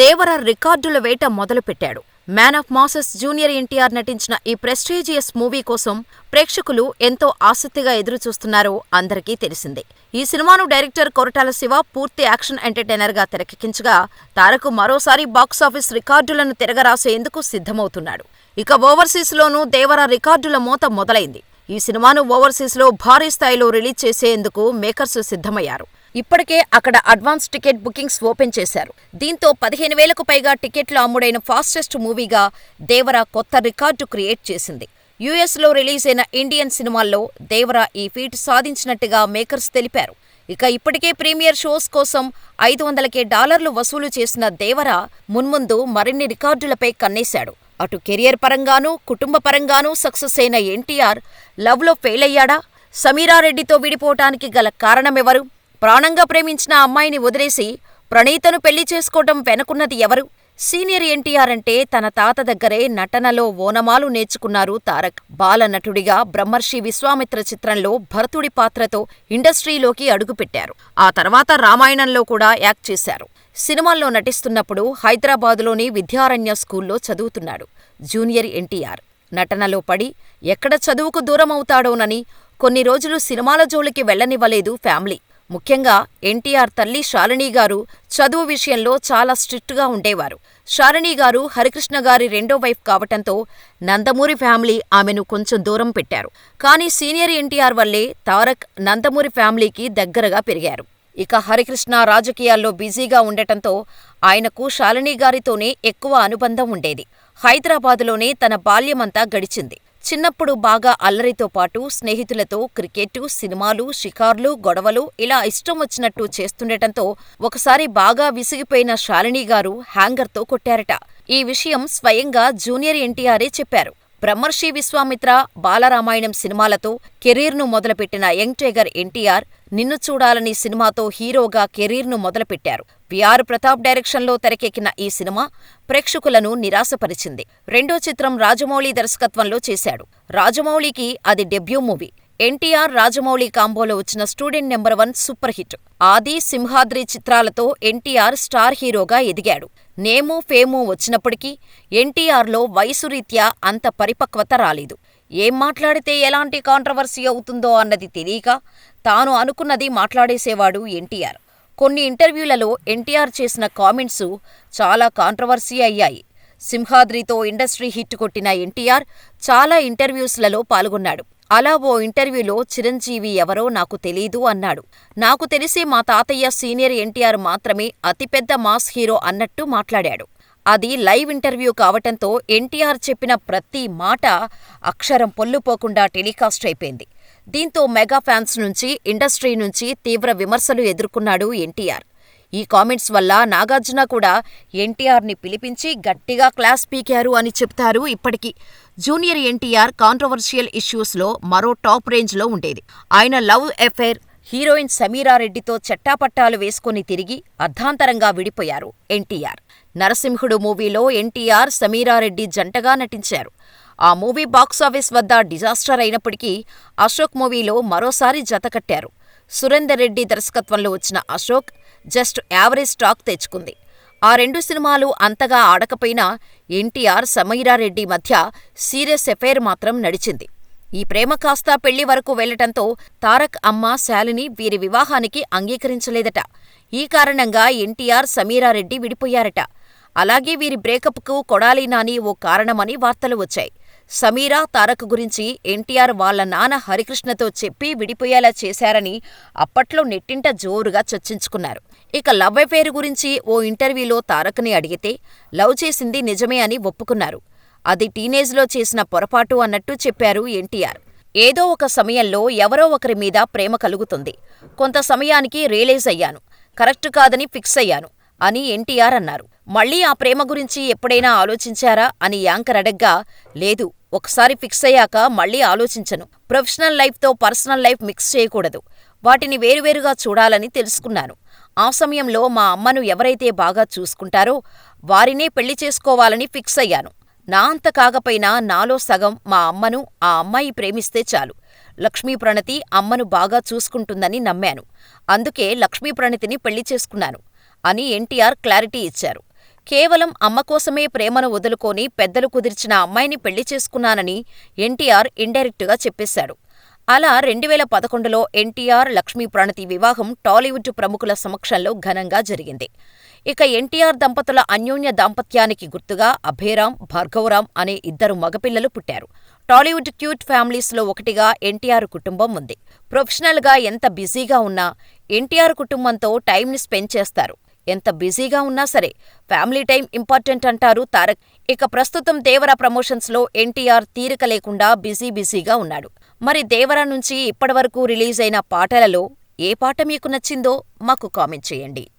దేవర రికార్డుల వేట మొదలుపెట్టాడు. Man of masses junior NTR నటించిన ఈ ప్రెస్టీజియస్ మూవీ కోసం ప్రేక్షకులు ఎంతో ఆసక్తిగా ఎదురుచూస్తున్నారో అందరికీ తెలిసిందే. ఈ సినిమాను డైరెక్టర్ కొరటాల శివ పూర్తి యాక్షన్ ఎంటర్టైనర్గా తెరకెక్కించగా, తారకు మరోసారి బాక్సాఫీస్ రికార్డులను తిరగరాసేందుకు సిద్ధమవుతున్నాడు. ఇక ఓవర్సీస్లోనూ దేవర రికార్డుల మోత మొదలైంది. ఈ సినిమాను ఓవర్సీస్లో భారీ స్థాయిలో రిలీజ్ చేసేందుకు మేకర్స్ సిద్ధమయ్యారు. ఇప్పటికే అక్కడ అడ్వాన్స్ టికెట్ బుకింగ్స్ ఓపెన్ చేశారు. దీంతో పదిహేను వేలకు పైగా టికెట్లు అమ్ముడైన ఫాస్టెస్ట్ మూవీగా దేవర కొత్త రికార్డు క్రియేట్ చేసింది. యూఎస్లో రిలీజైన ఇండియన్ సినిమాల్లో దేవర ఈ ఫీట్ సాధించినట్టుగా మేకర్స్ తెలిపారు. ఇక ఇప్పటికే ప్రీమియర్ షోస్ కోసం ఐదు వందలకే డాలర్లు వసూలు చేసిన దేవర మున్ముందు మరిన్ని రికార్డులపై కన్నేశాడు. అటు కెరియర్ పరంగానూ, కుటుంబ పరంగానూ సక్సెస్ అయిన ఎన్టీఆర్ లవ్లో ఫెయిలయ్యాడా? సమీరారెడ్డితో విడిపోవటానికి గల కారణమెవరు? ప్రాణంగా ప్రేమించిన అమ్మాయిని వదిలేసి ప్రణీతను పెళ్ళి చేసుకోవటం వెనుకున్నది ఎవరు? సీనియర్ ఎన్టీఆర్ అంటే తన తాత దగ్గరే నటనలో ఓనమాలు నేర్చుకున్నారు తారక్. బాలనటుడిగా బ్రహ్మర్షి విశ్వామిత్ర చిత్రంలో భరతుడి పాత్రతో ఇండస్ట్రీలోకి అడుగుపెట్టారు. ఆ తర్వాత రామాయణంలో కూడా యాక్ట్ చేశారు. సినిమాల్లో నటిస్తున్నప్పుడు హైదరాబాదులోని విద్యారణ్య స్కూల్లో చదువుతున్నాడు జూనియర్ ఎన్టీఆర్. నటనలో పడి ఎక్కడ చదువుకు దూరమవుతాడోనని కొన్ని రోజులు సినిమాల జోలికి వెళ్ళనివ్వలేదు ఫ్యామిలీ. ముఖ్యంగా ఎన్టీఆర్ తల్లి శాలినీగారు చదువు విషయంలో చాలా స్ట్రిక్టుగా ఉండేవారు. శాలణీగారు హరికృష్ణ గారి రెండో వైఫ్ కావటంతో నందమూరి ఫ్యామిలీ ఆమెను కొంచెం దూరం పెట్టారు. కానీ సీనియర్ ఎన్టీఆర్ వల్లే తారక్ నందమూరి ఫ్యామిలీకి దగ్గరగా పెరిగారు. ఇక హరికృష్ణ రాజకీయాల్లో బిజీగా ఉండటంతో ఆయనకు శాలినీగారితోనే ఎక్కువ అనుబంధం ఉండేది. హైదరాబాదులోనే తన బాల్యమంతా గడిచింది. చిన్నప్పుడు బాగా అల్లరితో పాటు స్నేహితులతో క్రికెట్, సినిమాలు, షికార్లు, గొడవలు ఇలా ఇష్టం వచ్చినట్టు చేస్తుండటంతో ఒకసారి బాగా విసిగిపోయిన శాలినీగారు హ్యాంగర్తో కొట్టారట. ఈ విషయం స్వయంగా జూనియర్ ఎన్టీఆరే చెప్పారు. బ్రహ్మర్షి విశ్వామిత్ర, బాలరామాయణం సినిమాలతో కెరీర్ను మొదలుపెట్టిన యంగ్ టైగర్ ఎన్టీఆర్ నిన్ను చూడాలని సినిమాతో హీరోగా కెరీర్ను మొదలుపెట్టారు. విఆర్ ప్రతాప్ డైరెక్షన్లో తెరకెక్కిన ఈ సినిమా ప్రేక్షకులను నిరాశపరిచింది. రెండో చిత్రం రాజమౌళి దర్శకత్వంలో చేశాడు. రాజమౌళికి అది డెబ్యూ మూవీ. ఎన్టీఆర్, రాజమౌళి కాంబోలో వచ్చిన student number one super hit. Aadi, Simhadri చిత్రాలతో ఎన్టీఆర్ స్టార్ హీరోగా ఎదిగాడు. నేము, ఫేము వచ్చినప్పటికీ ఎన్టీఆర్లో వయసురీత్యా అంత పరిపక్వత రాలేదు. ఏం మాట్లాడితే ఎలాంటి కాంట్రవర్సీ అవుతుందో అన్నది తెలియక తాను అనుకున్నది మాట్లాడేసేవాడు ఎన్టీఆర్. కొన్ని ఇంటర్వ్యూలలో ఎన్టీఆర్ చేసిన కామెంట్సు చాలా కాంట్రవర్సీ అయ్యాయి. సింహాద్రితో ఇండస్ట్రీ హిట్ కొట్టిన ఎన్టీఆర్ చాలా ఇంటర్వ్యూస్లలో పాల్గొన్నాడు. అలా ఓ ఇంటర్వ్యూలో చిరంజీవి ఎవరో నాకు తెలీదు అన్నాడు. నాకు తెలిసి మా తాతయ్య సీనియర్ ఎన్టీఆర్ మాత్రమే అతిపెద్ద మాస్ హీరో అన్నట్టు మాట్లాడాడు. అది లైవ్ ఇంటర్వ్యూ కావటంతో ఎన్టీఆర్ చెప్పిన ప్రతి మాట అక్షరం పొల్లుపోకుండా టెలికాస్ట్ అయిపోయింది. దీంతో మెగా ఫ్యాన్స్ నుంచి, ఇండస్ట్రీ నుంచి తీవ్ర విమర్శలు ఎదుర్కొన్నాడు ఎన్టీఆర్. ఈ కామెంట్స్ వల్ల నాగార్జున కూడా ఎన్టీఆర్ని పిలిపించి గట్టిగా క్లాస్ పీకారు అని చెప్తారు ఇప్పటికీ. జూనియర్ ఎన్టీఆర్ కాంట్రవర్షియల్ ఇష్యూస్లో మరో టాప్ రేంజ్లో ఉండేది. ఆయన లవ్ ఎఫైర్ హీరోయిన్ సమీరారెడ్డితో చెట్టాపట్టాలు వేసుకుని తిరిగి అర్ధాంతరంగా విడిపోయారు ఎన్టీఆర్. నరసింహుడు మూవీలో ఎన్టీఆర్, సమీరారెడ్డి జంటగా నటించారు. ఆ మూవీ బాక్సాఫీస్ వద్ద డిజాస్టర్ అయినప్పటికీ అశోక్ మూవీలో మరోసారి జతకట్టారు. సురేందర్ రెడ్డి దర్శకత్వంలో వచ్చిన అశోక్ జస్ట్ యావరేజ్ టాక్ తెచ్చుకుంది. ఆ రెండు సినిమాలు అంతగా ఆడకపోయినా ఎన్టీఆర్, సమీరారెడ్డి మధ్య సీరియస్ ఎఫైర్ మాత్రం నడిచింది. ఈ ప్రేమ కాస్తా పెళ్ళి వరకు వెళ్ళటంతో తారక్ అమ్మ శాలిని వీరి వివాహానికి అంగీకరించలేదట. ఈ కారణంగా ఎన్టీఆర్, సమీరారెడ్డి విడిపోయారట. అలాగే వీరి బ్రేకప్కు కొడాలి నాని ఓ కారణమని వార్తలు వచ్చాయి. సమీరా, తారక్ గురించి ఎన్టీఆర్ వాళ్ళ నాన్న హరికృష్ణతో చెప్పి విడిపోయేలా చేశారని అప్పట్లో నెట్టింట జోరుగా చర్చించుకున్నారు. ఇక లవ్ ఎఫైర్ గురించి ఓ ఇంటర్వ్యూలో తారక్ని అడిగితే లవ్ చేసింది నిజమే అని ఒప్పుకున్నారు. అది టీనేజ్లో చేసిన పొరపాటు అన్నట్టు చెప్పారు ఎన్టీఆర్. ఏదో ఒక సమయంలో ఎవరో ఒకరి మీద ప్రేమ కలుగుతుంది. కొంత సమయానికి రియలైజ్ అయ్యాను. కరెక్ట్ కాదని ఫిక్స్ అయ్యాను అని ఎన్టీఆర్ అన్నారు. మళ్ళీ ఆ ప్రేమ గురించి ఎప్పుడైనా ఆలోచించారా అని యాంకర్ అడగ్గా లేదు ఒకసారి ఫిక్స్ అయ్యాక మళ్ళీ ఆలోచించను. ప్రొఫెషనల్ లైఫ్తో పర్సనల్ లైఫ్ మిక్స్ చేయకూడదు. వాటిని వేరువేరుగా చూడాలని తెలుసుకున్నాను. ఆ సమయంలో మా అమ్మను ఎవరైతే బాగా చూసుకుంటారో వారినే పెళ్ళి చేసుకోవాలని ఫిక్స్ అయ్యాను. నా అంత కాకపోయినా నాలో సగం మా అమ్మను ఆ అమ్మాయి ప్రేమిస్తే చాలు. లక్ష్మీ ప్రణతి అమ్మను బాగా చూసుకుంటుందని నమ్మాను. అందుకే లక్ష్మీ ప్రణతిని పెళ్ళి చేసుకున్నాను అని ఎన్టీఆర్ క్లారిటీ ఇచ్చారు. కేవలం అమ్మ కోసమే ప్రేమను వదులుకొని పెద్దలు కుదిర్చిన అమ్మాయిని పెళ్ళి చేసుకున్నానని ఎన్టీఆర్ ఇండైరెక్టుగా చెప్పేశాడు. అలా రెండువేల పదకొండులో ఎన్టీఆర్, లక్ష్మీ ప్రణతి వివాహం టాలీవుడ్ ప్రముఖుల సమక్షంలో ఘనంగా జరిగింది. ఇక ఎన్టీఆర్ దంపతుల అన్యోన్య దాంపత్యానికి గుర్తుగా అభయరాం, భార్గవరాం అనే ఇద్దరు మగపిల్లలు పుట్టారు. టాలీవుడ్ క్యూట్ ఫ్యామిలీస్లో ఒకటిగా ఎన్టీఆర్ కుటుంబం ఉంది. ప్రొఫెషనల్గా ఎంత బిజీగా ఉన్నా ఎన్టీఆర్ కుటుంబంతో టైంని స్పెండ్ చేస్తారు. ఎంత బిజీగా ఉన్నా సరే ఫ్యామిలీ టైం ఇంపార్టెంట్ అంటారు తారక్. ఇక ప్రస్తుతం దేవర ప్రమోషన్స్లో ఎన్టీఆర్ తీరిక లేకుండా బిజీ బిజీగా ఉన్నాడు. మరి దేవర నుంచి ఇప్పటివరకు రిలీజైన పాటలలో ఏ పాట మీకు నచ్చిందో మాకు కామెంట్ చేయండి.